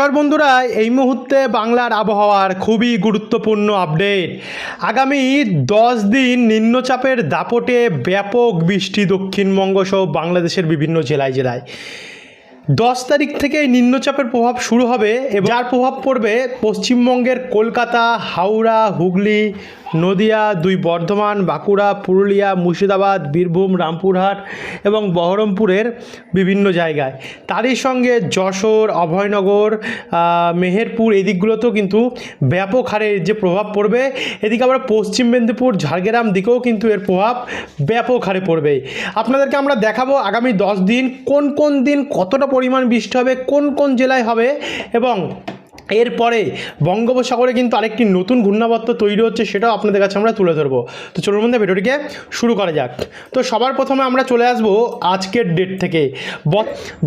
নমস্কার বন্ধুরা, এই মুহূর্তে বাংলার আবহাওয়ার খুবই গুরুত্বপূর্ণ আপডেট। আগামী দশ দিন নিম্নচাপের দাপটে ব্যাপক বৃষ্টি দক্ষিণবঙ্গ সহ বাংলাদেশের বিভিন্ন জেলায় জেলায়। দশ তারিখ থেকে নিম্নচাপের প্রভাব শুরু হবে এবং যার প্রভাব পড়বে পশ্চিমবঙ্গের কলকাতা, হাওড়া, হুগলি, নদিয়া, দুই বর্ধমান, বাঁকুড়া, পুরুলিয়া, মুর্শিদাবাদ, বীরভূম, রামপুরহাট এবং বহরমপুরের বিভিন্ন জায়গায়। তারই সঙ্গে যশোর, অভয়নগর মেহেরপুর এদিকগুলোতেও কিন্তু ব্যাপক হারে যে প্রভাব পড়বে, এদিকে আবার পশ্চিম মেদিনীপুর, ঝাড়গ্রাম দিকেও কিন্তু এর প্রভাব ব্যাপক হারে পড়বে আপনাদেরকে আমরা দেখাবো আগামী দশ দিন কোন কোন দিন কতটা পরিমাণ বৃষ্টি হবে কোন কোন জেলায় হবে এবং এরপরে বঙ্গোপসাগরে কিন্তু আরেকটি নতুন ঘূর্ণাবর্ত তৈরি হচ্ছে, সেটাও আপনাদের কাছে আমরা তুলে ধরবো। তো চলুন মধ্যে ভিডিওটিকে শুরু করা যাক। তো সবার প্রথমে আমরা চলে আসব আজকের ডেট থেকে।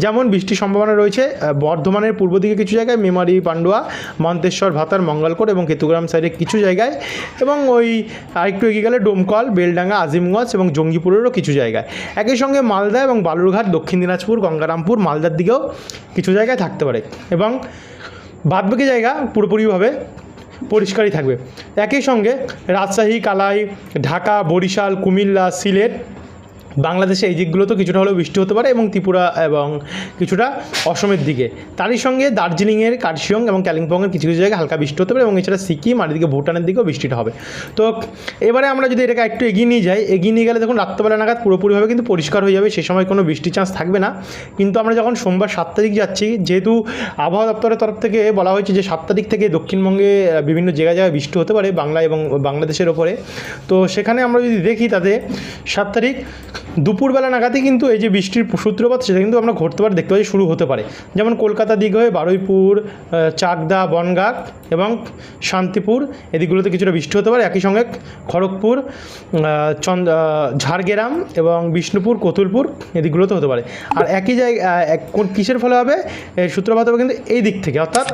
যেমন বৃষ্টির সম্ভাবনা রয়েছে বর্ধমানের পূর্ব দিকে কিছু জায়গায় মেমারি, পান্ডুয়া, মন্তেশ্বর, ভাতার, মঙ্গলকোট এবং কেতুগ্রাম সাইডে কিছু জায়গায় এবং ওই আরেকটু এগিয়ে গেলে ডোমকল, বেলডাঙ্গা, আজিমগঞ্জ এবং জঙ্গিপুরেরও কিছু জায়গায়। একই সঙ্গে মালদা এবং বালুরঘাট, দক্ষিণ দিনাজপুর, গঙ্গারামপুর মালদার দিকেও কিছু জায়গায় থাকতে পারে। এবং বাদবাকি জায়গা পুরোপুরিভাবে পরিষ্কারই থাকবে। একই সঙ্গে রাজশাহী কালাই ঢাকা বরিশাল কুমিল্লা সিলেট বাংলাদেশে এই দিকগুলোতেও কিছুটা হলেও বৃষ্টি হতে পারে এবং ত্রিপুরা এবং কিছুটা অসমের দিকে। তারই সঙ্গে দার্জিলিংয়ের কার্শিয়ং এবং কালিম্পংয়ের কিছু কিছু জায়গায় হালকা বৃষ্টি হতে পারে এবং এছাড়া সিকিম আর এদিকে ভুটানের দিকেও বৃষ্টিটা হবে। তো এবারে আমরা যদি এটাকে একটু এগিয়ে নিয়ে যাই, এগিয়ে নিয়ে গেলে দেখুন রাত্রবেলা নাগাদ পুরোপুরিভাবে কিন্তু পরিষ্কার হয়ে যাবে, সে সময় কোনো বৃষ্টির চান্স থাকবে না। কিন্তু আমরা যখন সোমবার সাত তারিখ যাচ্ছি, যেহেতু আবহাওয়া দপ্তরের তরফ থেকে বলা হয়েছে যে সাত তারিখ থেকে দক্ষিণবঙ্গে বিভিন্ন জায়গায় জায়গায় বৃষ্টি হতে পারে বাংলা এবং বাংলাদেশের ওপরে। তো সেখানে আমরা যদি দেখি তাতে, সাত তারিখ দুপুরবেলা নাগাদই কিন্তু এই যে বৃষ্টির সূত্রপাত, সেটা কিন্তু আমরা ঘটতে পারে, দেখতে পাচ্ছি শুরু হতে পারে। যেমন কলকাতা দিক হয়ে বারুইপুর চাকদা, বনগাঁ এবং শান্তিপুর, এদিকগুলোতে কিছুটা বৃষ্টি হতে পারে। একই সঙ্গে খড়গপুর চন্দ ঝাড়গ্রাম এবং বিষ্ণুপুর, কতুলপুর এদিকগুলোতে হতে পারে। আর একই জায়গায় কোন কিসের ফলে হবে? সূত্রপাত হবে কিন্তু এই দিক থেকে, অর্থাৎ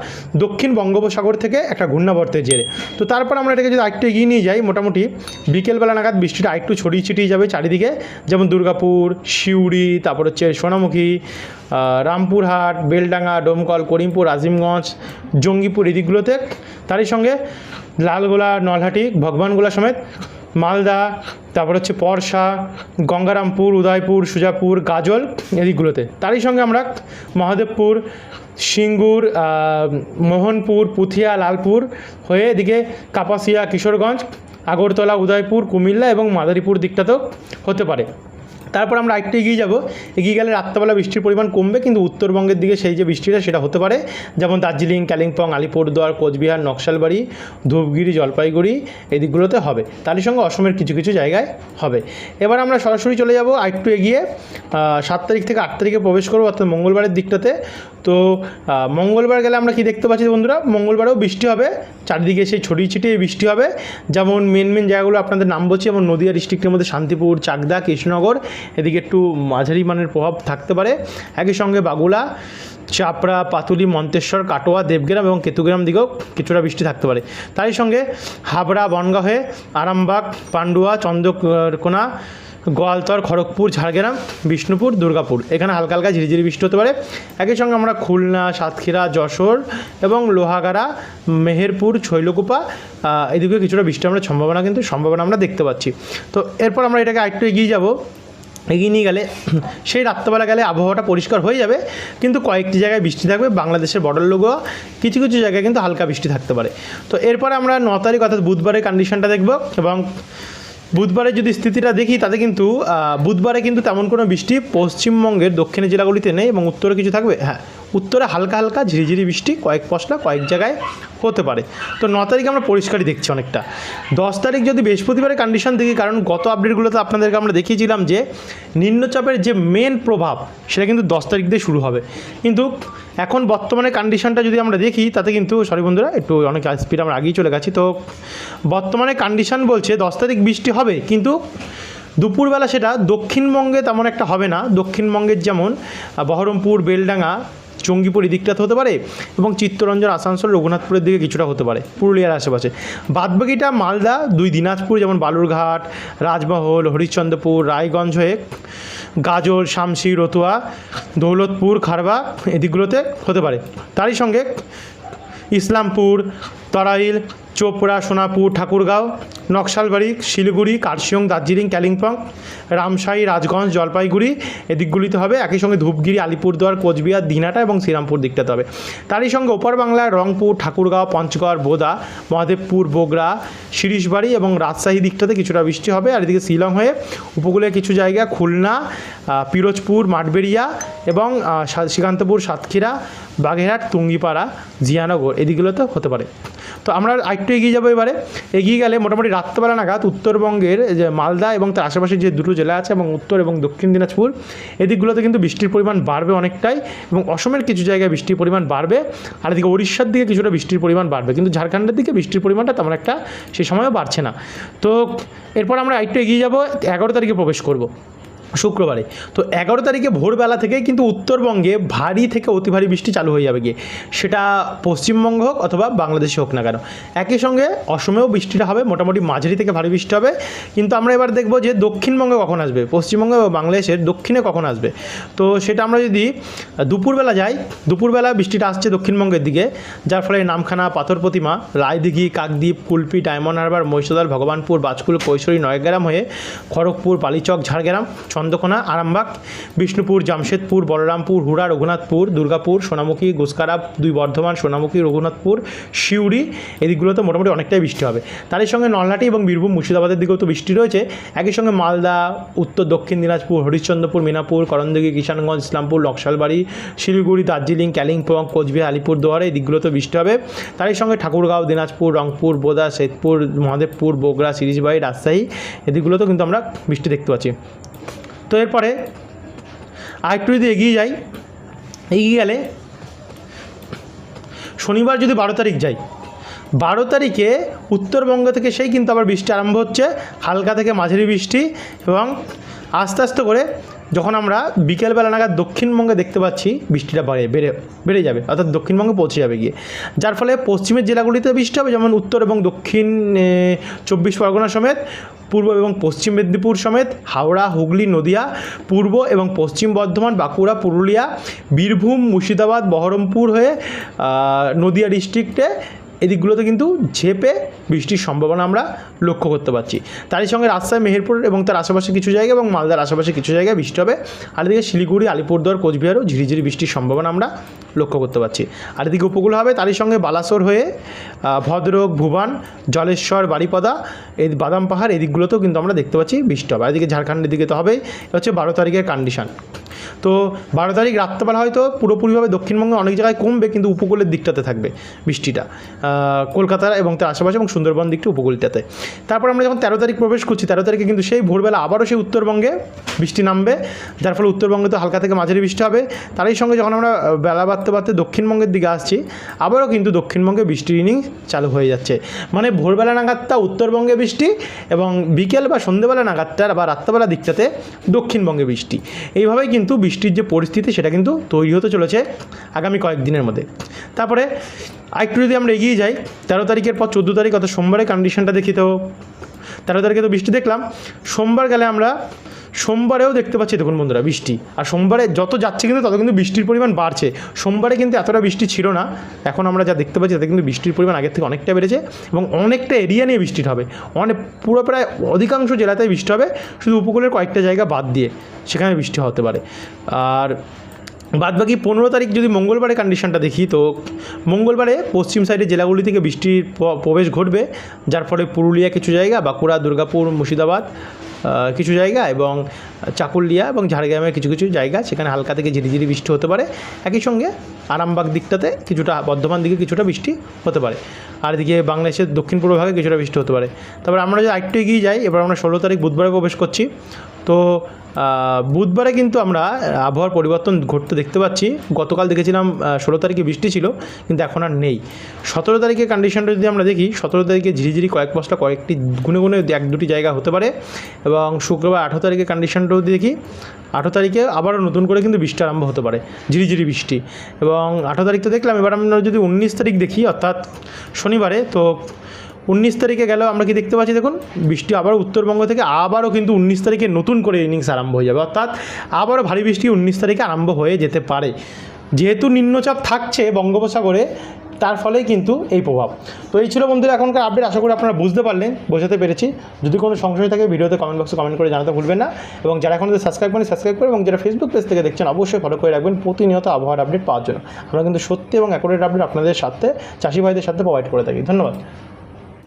দক্ষিণ বঙ্গোপসাগর থেকে একটা ঘূর্ণাবর্তের জেরে। তো তারপর আমরা এটাকে যদি আরেকটু এগিয়ে নিয়ে যাই, মোটামুটি বিকেলবেলা নাগাদ বৃষ্টিটা আরেকটু ছড়িয়ে ছিটিয়ে যাবে চারিদিকে। যেমন দুর্গাপুর, সিউড়ি, তারপর হচ্ছে সোনামুখী রামপুরহাট, বেলডাঙ্গা, ডোমকল, করিমপুর, আজিমগঞ্জ, জঙ্গিপুর এদিকগুলোতে তারই সঙ্গে লালগোলা, নলহাটি, ভগবানগোলা সমেত মালদা, তারপর হচ্ছে পরশা, গঙ্গারামপুর, উদয়পুর, সুজাপুর, গাজল এদিকগুলোতে তারই সঙ্গে আমরা মহাদেবপুর, সিঙ্গুর মোহনপুর, পুথিয়া, লালপুর হয়ে এদিকে কাপাসিয়া, কিশোরগঞ্জ, আগরতলা, উদয়পুর, কুমিল্লা এবং মাদারীপুর দিকটাতেও হতে পারে। তারপর আমরা আরেকটু এগিয়ে যাব। এগিয়ে গেলে রাত্রেবেলা বৃষ্টির পরিমাণ কমবে, কিন্তু উত্তরবঙ্গের দিকে সেই যে বৃষ্টিটা সেটা হতে পারে। যেমন দার্জিলিং, কালিম্পং, আলিপুরদুয়ার, কোচবিহার, নকশালবাড়ি, ধূপগিরি, জলপাইগুড়ি এই দিকগুলোতে হবে। তারই সঙ্গে অসমের কিছু কিছু জায়গায় হবে। এবার আমরা সরাসরি চলে যাব আরেকটু এগিয়ে। সাত তারিখ থেকে আট তারিখে প্রবেশ করব অর্থাৎ মঙ্গলবারের দিকটাতে। তো মঙ্গলবার গেলে আমরা কি দেখতে পাচ্ছি বন্ধুরা? মঙ্গলবারেও বৃষ্টি হবে। চারিদিকে সেই ছড়িয়ে ছিটিয়ে বৃষ্টি হবে। যেমন মেন মেন জায়গাগুলো আপনাদের নাম বলছি, যেমন নদীয়া ডিস্ট্রিক্টের মধ্যে শান্তিপুর, চাকদা, কৃষ্ণনগর এদিকে একটু মাঝারি মানের প্রভাব থাকতে পারে। একই সঙ্গে বাগুলা, চাপড়া, পাতুলি, মন্তেশ্বর, কাটোয়া, দেবগ্রাম এবং কেতুগ্রাম দিকেও কিছুটা বৃষ্টি থাকতে পারে। তারই সঙ্গে হাবড়া বনগাঁ হয়ে আরামবাগ, পান্ডুয়া, চন্দ্রকোনা, গোয়ালতর, খড়গপুর, ঝাড়গ্রাম, বিষ্ণুপুর, দুর্গাপুর। এখানে হালকা হালকা ঝিরিঝিরি বৃষ্টি হতে পারে। একই সঙ্গে আমরা খুলনা, সাতক্ষীরা, যশোর এবং লোহাগাড়া, মেহেরপুর, শৈলকুপা এদিকে কিছুটা বৃষ্টি আমরা সম্ভাবনা কিন্তু সম্ভাবনা আমরা দেখতে পাচ্ছি। তো এরপর আমরা এটাকে আরেকটু এগিয়ে যাব। এগিয়ে নিয়ে গেলে, সেই রাত্রেবেলা গেলে আবহাওয়াটা পরিষ্কার হয়ে যাবে। কিন্তু কয়েকটি জায়গায় বৃষ্টি থাকবে, বাংলাদেশের বর্ডার লোগো কিছু কিছু জায়গায় কিন্তু হালকা বৃষ্টি থাকতে পারে। তো এরপরে আমরা ন তারিখ, অর্থাৎ বুধবারের কন্ডিশনটা দেখব এবং বুধবারে যদি স্থিতিটা দেখি, তাতে কিন্তু বুধবারে কিন্তু তেমন কোনো বৃষ্টি পশ্চিমবঙ্গের দক্ষিণের জেলাগুলিতে নেই এবং উত্তরে কিছু থাকবে? হ্যাঁ উত্তরে হালকা হালকা ঝিরিঝিরি বৃষ্টি, কয়েক পশলা, কয়েক জায়গায় হতে পারে। তো ন তারিখ আমরা পরিষ্কারই দেখছি অনেকটা। দশ তারিখ যদি বৃহস্পতিবারের কন্ডিশন দেখি, কারণ গত আপডেটগুলোতে আপনাদেরকে আমরা দেখিয়েছিলাম যে নিম্নচাপের যে মেন প্রভাব, সেটা কিন্তু দশ তারিখ দিয়ে শুরু হবে। কিন্তু এখন বর্তমানে কন্ডিশনটা যদি আমরা দেখি, তাতে কিন্তু সরি বন্ধুরা, একটু অনেক স্পিড আমরা আগেই চলে গেছি। তো বর্তমানে কন্ডিশন বলছে দশ তারিখ বৃষ্টি হবে, কিন্তু দুপুরবেলা সেটা দক্ষিণবঙ্গে তেমন একটা হবে না। দক্ষিণবঙ্গের যেমন বহরমপুর, বেলডাঙ্গা চঙ্গিপুর এই দিকটাতে হতে পারে এবং চিত্তরঞ্জন, আসানসোল, রঘুনাথপুরের দিকে কিছুটা হতে পারে, পুরুলিয়ার আশেপাশে। বাদবাকিটা মালদা, দুই দিনাজপুর, যেমন বালুরঘাট, রাজমহল, হরিশ্চন্দ্রপুর, রায়গঞ্জ হয়ে গাজল শামসি, রতুয়া, দৌলতপুর, খারবা, এদিকগুলোতে হতে পারে। তারই সঙ্গে ইসলামপুর তরাইল চোপড়া, সোনাপুর, ঠাকুরগাঁও, নকশালবাড়ি, শিলিগুড়ি, কার্শিয়ং, দার্জিলিং কালিম্পং রামশাহী রাজগঞ্জ, জলপাইগুড়ি এদিকগুলিতে হবে। একই সঙ্গে ধূপগিরি, আলিপুরদুয়ার, কোচবিহার, দিনাটা এবং শ্রীরামপুর দিকটাতে হবে। তারই সঙ্গে ওপর বাংলার রংপুর, ঠাকুরগাঁও, পঞ্চগড়, বোদা, মহাদেবপুর, বগুড়া শিরিশবাড়ি এবং রাজশাহী দিকটাতে কিছুটা বৃষ্টি হবে। আর এদিকে শিলং হয়ে উপকূলের কিছু জায়গা খুলনা পিরোজপুর, মাঠবেড়িয়া এবং শ্রীকান্তপুর, সাতক্ষীরা, বাগেরহাট, তুঙ্গিপাড়া, জিয়ানগর এদিকগুলোতে হতে পারে। তো আমরা আরেকটু এগিয়ে যাব এবারে। এগিয়ে গেলে মোটামুটি রাত্রেবেলা নাগাদ উত্তরবঙ্গের যে মালদা এবং তার আশেপাশে যে দুটো জেলা আছে এবং উত্তর এবং দক্ষিণ দিনাজপুর, এদিকগুলোতে কিন্তু বৃষ্টির পরিমাণ বাড়বে অনেকটাই এবং অসমের কিছু জায়গায় বৃষ্টির পরিমাণ বাড়বে, আর এদিকে উড়িষ্যার দিকে কিছুটা বৃষ্টির পরিমাণ বাড়বে। কিন্তু ঝাড়খণ্ডের দিকে বৃষ্টির পরিমাণটা তেমন একটা সে সময়ও বাড়ছে না। তো এরপর আমরা আরেকটু এগিয়ে যাব, এগারো তারিখে প্রবেশ করব। শুক্রবারে। তো এগারো তারিখে ভোরবেলা থেকে কিন্তু উত্তরবঙ্গে ভারী থেকে অতি ভারী বৃষ্টি চালু হয়ে যাবে গিয়ে। সেটা পশ্চিমবঙ্গ হোক অথবা বাংলাদেশে হোক না কেন। একই সঙ্গে অসমেও বৃষ্টিটা হবে, মোটামুটি মাঝারি থেকে ভারী বৃষ্টি হবে। কিন্তু আমরা এবার দেখব যে দক্ষিণবঙ্গে কখন আসবে, পশ্চিমবঙ্গে বা বাংলাদেশের দক্ষিণে কখন আসবে। তো সেটা আমরা যদি দুপুরবেলা যাই, দুপুরবেলা বৃষ্টিটা আসছে দক্ষিণবঙ্গের দিকে। যার ফলে Namkhana, Patharpratima, Raidighi, Kakdwip, Kulpi, Diamond Harbour, Mahishadal, Bhagwanpur, Bajkul, কৈশোরী, নয়গ্রাম হয়ে খড়গপুর, বালিচক, ঝাড়গ্রাম চন্দ্রকোনা আরামবাগ, বিষ্ণুপুর, জামশেদপুর, বলরামপুর, হুড়া, রঘুনাথপুর, দুর্গাপুর, সোনামুখী, গুসকারা, দুই বর্ধমান, সোনামুখী, রঘুনাথপুর শিউড়ি এদিকগুলোতে মোটামুটি অনেকটাই বৃষ্টি হবে। তারই সঙ্গে নলহাটি এবং বীরভূম মুর্শিদাবাদের দিকেও তো বৃষ্টি রয়েছে। একই সঙ্গে মালদা, উত্তর, দক্ষিণ দিনাজপুর, হরিশ্চন্দ্রপুর, মিনাপুর, করণদিঘি, কিষানগঞ্জ, ইসলামপুর নকশালবাড়ি শিলিগুড়ি, দার্জিলিং কালিম্পং কোচবিহার, আলিপুরদুয়ারে এই দিকগুলোতে বৃষ্টি হবে। তারই সঙ্গে ঠাকুরগাঁও, দিনাজপুর, রংপুর, বোদা, শেতপুর, মহাদেবপুর বগুড়া সিরিজবাড়ি, রাজশাহী, এদিকগুলোতেও কিন্তু আমরা বৃষ্টি দেখতে পাচ্ছি। তো এরপরে আরেকটু যদি এগিয়ে যাই, এগিয়ে গেলে শনিবার যদি বারো তারিখ যাই, বারো তারিখে উত্তরবঙ্গ থেকে সেই কিন্তু আবার বৃষ্টি আরম্ভ হচ্ছে, হালকা থেকে মাঝারি বৃষ্টি এবং আস্তে আস্তে করে যখন আমরা বিকেলবেলা নাগাদ দক্ষিণবঙ্গে দেখতে পাচ্ছি বৃষ্টিটা বাড়ে, বেড়ে বেড়ে যাবে, অর্থাৎ দক্ষিণবঙ্গে পৌঁছে যাবে গিয়ে। যার ফলে পশ্চিমের জেলাগুলিতে বৃষ্টি হবে, যেমন উত্তর এবং দক্ষিণ চব্বিশ পরগনা সমেত, পূর্ব এবং পশ্চিম মেদিনীপুর সমেত, হাওড়া, হুগলি, নদিয়া, পূর্ব এবং পশ্চিম বর্ধমান, বাঁকুড়া, পুরুলিয়া, বীরভূম, মুর্শিদাবাদ, বহরমপুর হয়ে নদিয়া ডিস্ট্রিক্টে এদিকগুলোতে কিন্তু ঝেপে বৃষ্টির সম্ভাবনা আমরা লক্ষ্য করতে পারছি। তারই সঙ্গে রাজশাহী, মেহেরপুর এবং তার আশেপাশে কিছু জায়গা এবং মালদার আশেপাশে কিছু জায়গায় বৃষ্টি হবে। আর এদিকে শিলিগুড়ি, আলিপুরদুয়ার, কোচবিহারও ঝিরিঝিরি বৃষ্টির সম্ভাবনা আমরা লক্ষ্য করতে পারছি। আর এদিকে উপকূল হবে, তারই সঙ্গে বালাসোর হয়ে ভদ্রক, ভুবান, জলেশ্বর বাড়িপদা এই বাদাম পাহাড়, এদিকগুলোতেও কিন্তু আমরা দেখতে পাচ্ছি বৃষ্টি হবে। আর এদিকে ঝাড়খণ্ডের দিকে তো হবেই, এ হচ্ছে বারো তারিখের কন্ডিশন তো বারো তারিখ রাত্রেবেলা হয়তো পুরোপুরিভাবে দক্ষিণবঙ্গে অনেক জায়গায় কমবে, কিন্তু উপকূলের দিকটাতে থাকবে বৃষ্টিটা। কলকাতা এবং তার আশেপাশে এবং সুন্দরবন দিকটা উপকূলটাতে। তারপর আমরা যখন তেরো তারিখ প্রবেশ করছি, তেরো তারিখে কিন্তু সেই ভোরবেলা আবারও সেই উত্তরবঙ্গে বৃষ্টি নামবে। যার ফলে উত্তরবঙ্গে তো হালকা থেকে মাঝারি বৃষ্টি হবে। তারই সঙ্গে যখন আমরা বেলা বাড়তে বাড়তে দক্ষিণবঙ্গের দিকে আসছি, আবারও কিন্তু দক্ষিণবঙ্গে বৃষ্টির ইনিং চালু হয়ে যাচ্ছে। মানে ভোরবেলা নাগাদটা উত্তরবঙ্গে বৃষ্টি এবং বিকেল বা সন্ধ্যেবেলা নাগাদটা বা রাত্রেবেলা দিকটাতে দক্ষিণবঙ্গে বৃষ্টি। এইভাবেই কিন্তু বৃষ্টির যে পরিস্থিতি, সেটা কিন্তু তৈরি হতে চলেছে আগামী কয়েকদিনের মধ্যে। তারপরে আরেকটু যদি আমরা এগিয়ে যাই, তেরো তারিখের পর চোদ্দ তারিখ, অর্থাৎ সোমবারের কন্ডিশনটা দেখি তো তেরো তারিখে তো বৃষ্টি দেখলাম, সোমবার গেলে আমরা, সোমবারেও দেখতে পাচ্ছি, দেখুন বন্ধুরা, বৃষ্টি। আর সোমবারে যত যাচ্ছে কিন্তু তত কিন্তু বৃষ্টির পরিমাণ বাড়ছে। সোমবারে কিন্তু এতটা বৃষ্টি ছিল না, এখন আমরা যা দেখতে পাচ্ছি তাতে কিন্তু বৃষ্টির পরিমাণ আগের থেকে অনেকটা বেড়েছে এবং অনেকটা এরিয়া নিয়ে বৃষ্টি হবে। অনেক পুরো প্রায় অধিকাংশ জেলাতেই বৃষ্টি হবে, শুধু উপকূলের কয়েকটা জায়গা বাদ দিয়ে সেখানে বৃষ্টি হতে পারে। আর বাদ বাকি পনেরো তারিখ যদি মঙ্গলবারে কন্ডিশনটা দেখি, তো মঙ্গলবারে পশ্চিম সাইডের জেলাগুলি থেকে বৃষ্টির প্রবেশ ঘটবে। যার ফলে পুরুলিয়া কিছু জায়গা, বাঁকুড়া, দুর্গাপুর, মুর্শিদাবাদ কিছু জায়গা এবং চাকুলিয়া এবং ঝাড়গ্রামের কিছু কিছু জায়গা, সেখানে হালকা থেকে ঝিরিঝিরি বৃষ্টি হতে পারে। একই সঙ্গে আরামবাগ দিকটাতে কিছুটা বর্ধমান দিকে কিছুটা বৃষ্টি হতে পারে। আর এদিকে বাংলাদেশের দক্ষিণ পূর্ব ভাগে কিছুটা বৃষ্টি হতে পারে। তারপর আমরা যদি আরেকটু এগিয়ে যাই, এবার আমরা ষোলো তারিখ বুধবারে প্রবেশ করছি। তো বুধবারে কিন্তু আমরা আবহাওয়ার পরিবর্তন ঘটতে দেখতে পাচ্ছি। গতকাল দেখেছিলাম ষোলো তারিখে বৃষ্টি ছিল, কিন্তু এখন আর নেই। সতেরো তারিখের কন্ডিশনটা যদি আমরা দেখি, সতেরো তারিখে ঝিরিঝিরি কয়েক পশলা কয়েকটি গুনে গুনে এক দুটি জায়গা হতে পারে এবং শুক্রবার আঠেরো তারিখের কন্ডিশনটাও যদি দেখি, আঠেরো তারিখে আবারও নতুন করে কিন্তু বৃষ্টি আরম্ভ হতে পারে, ঝিরিঝিরি বৃষ্টি। এবং আঠেরো তারিখ তো দেখলাম, এবার আমরা যদি উনিশ তারিখ দেখি, অর্থাৎ শনিবারে, তো উনিশ তারিখে গেলেও আমরা কি দেখতে পাচ্ছি দেখুন? বৃষ্টি আবার উত্তরবঙ্গ থেকে আবারও কিন্তু উনিশ তারিখে নতুন করে ইনিংস আরম্ভ হয়ে যাবে। অর্থাৎ আবারও ভারী বৃষ্টি উনিশ তারিখে আরম্ভ হয়ে যেতে পারে। যেহেতু নিম্নচাপ থাকছে বঙ্গোপসাগরে, তার ফলেই কিন্তু এই প্রভাব। তো এই ছিল বন্ধুরা এখনকার আপডেট আশা করি আপনারা বুঝতে পারলেন, বোঝাতে পেরেছি। যদি কোনো সংশয় থাকে ভিডিওতে কমেন্ট বক্সে কমেন্ট করে জানাতে ভুলবেন না। এবং যারা এখন সাবস্ক্রাইব করেন সাবস্ক্রাইব করে এবং যারা ফেসবুক পেজ থেকে দেখছেন, অবশ্যই ফলো করে রাখবেন প্রতিনিয়ত আবহাওয়ার আপডেট পাওয়ার জন্য। আমরা কিন্তু সত্যি এবং অ্যাকুরেট আপডেট আপনাদের সাথে, চাষি ভাইদের সাথে প্রোভাইড করে থাকি। ধন্যবাদ।